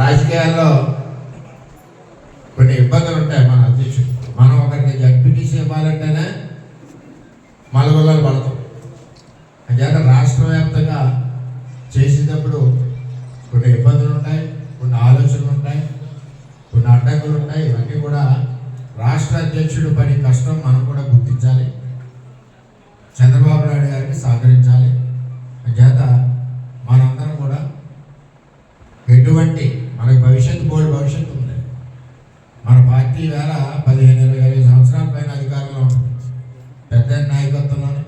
రాజకీయాల్లో కొన్ని ఇబ్బందులు ఉంటాయి మన అధ్యక్షుడు. మనం ఒకరికి జడ్పీటీసీ ఇవ్వాలంటేనే మలగొల్లలు పడతాం. అంచేత రాష్ట్ర వ్యాప్తంగా చేసేటప్పుడు కొన్ని ఇబ్బందులు ఉంటాయి కొన్ని ఆలోచనలు ఉంటాయి కొన్ని అడ్డంకులు ఉంటాయి. ఇవన్నీ కూడా రాష్ట్ర అధ్యక్షుడు పని కష్టం మనం కూడా గుర్తించాలి. చంద్రబాబు నాయుడు గారికి సహకరించాలి. అంచేత మనందరం కూడా ఎటువంటి భవిష్యత్తు బోర్డు భవిష్యత్తు ఉంది. మన పార్టీ వేళ పదిహేను ఇరవై ఇరవై సంవత్సరాల పైన అధికారంలో ఉంటుంది. పెద్ద నాయకత్వంలోనే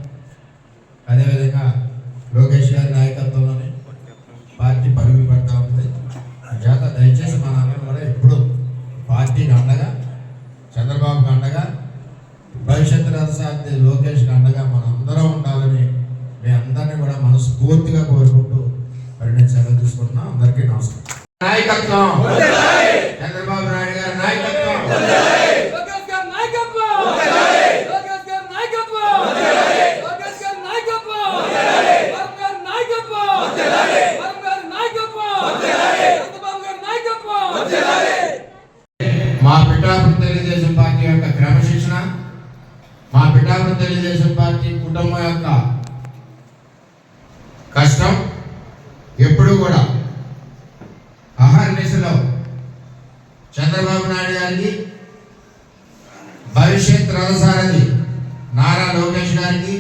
అదేవిధంగా లోకేష్ గారి నాయకత్వంలోనే పార్టీ పరుగులు పడతా ఉంటుంది చేత దయచేసి మన అందరం కూడా ఎప్పుడు పార్టీకి అండగా చంద్రబాబుకి అండగా భవిష్యత్తు రథసార్థి లోకేష్కి అండగా మనందరం ఉండాలని మీ అందరినీ కూడా మనస్ఫూర్తిగా కోరుకుంటూ మరి సెలవు తీసుకుంటున్నాం. అందరికీ నమస్కారం. నాయకత్వం. చంద్రబాబు నాయుడు గారి నాయకత్వం. లోకేష్ గారి నాయకత్వం. లోకేష్ గారి నాయకత్వం. లోకేష్ గారి నాయకత్వం. వరుణ్ గారి నాయకత్వం. వరుణ్ గారి నాయకత్వం. చంద్రబాబు గారి నాయకత్వం. మా పిఠాపురం తెలుగుదేశం పార్టీ యొక్క క్రమశిక్షణ మా పిఠాపురం తెలుగుదేశం పార్టీ కుటుంబం యొక్క కష్టం ఎప్పుడు కూడా చంద్రబాబు నాయుడు గారికి భవిష్యత్ రథసారథి నారా లోకేష్ గారికి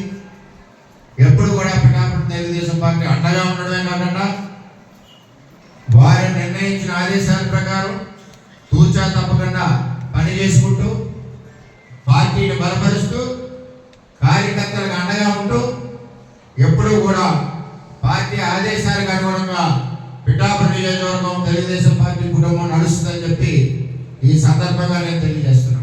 ఎప్పుడు కూడా పిఠాపురం తెలుగుదేశం పార్టీ అండగా ఉండడమే కాకుండా వారు నిర్ణయించిన ఆదేశాల ప్రకారం తూచా తప్పకుండా పని చేసుకుంటూ పార్టీని బలపరుస్తూ కార్యకర్తలకు అండగా ఉంటూ ఎప్పుడూ కూడా పిఠాపురం నియోజకవర్గం తెలుగుదేశం పార్టీ కుటుంబం నడుస్తుందని చెప్పి ఈ సందర్భంగా నేను తెలియజేస్తున్నాను.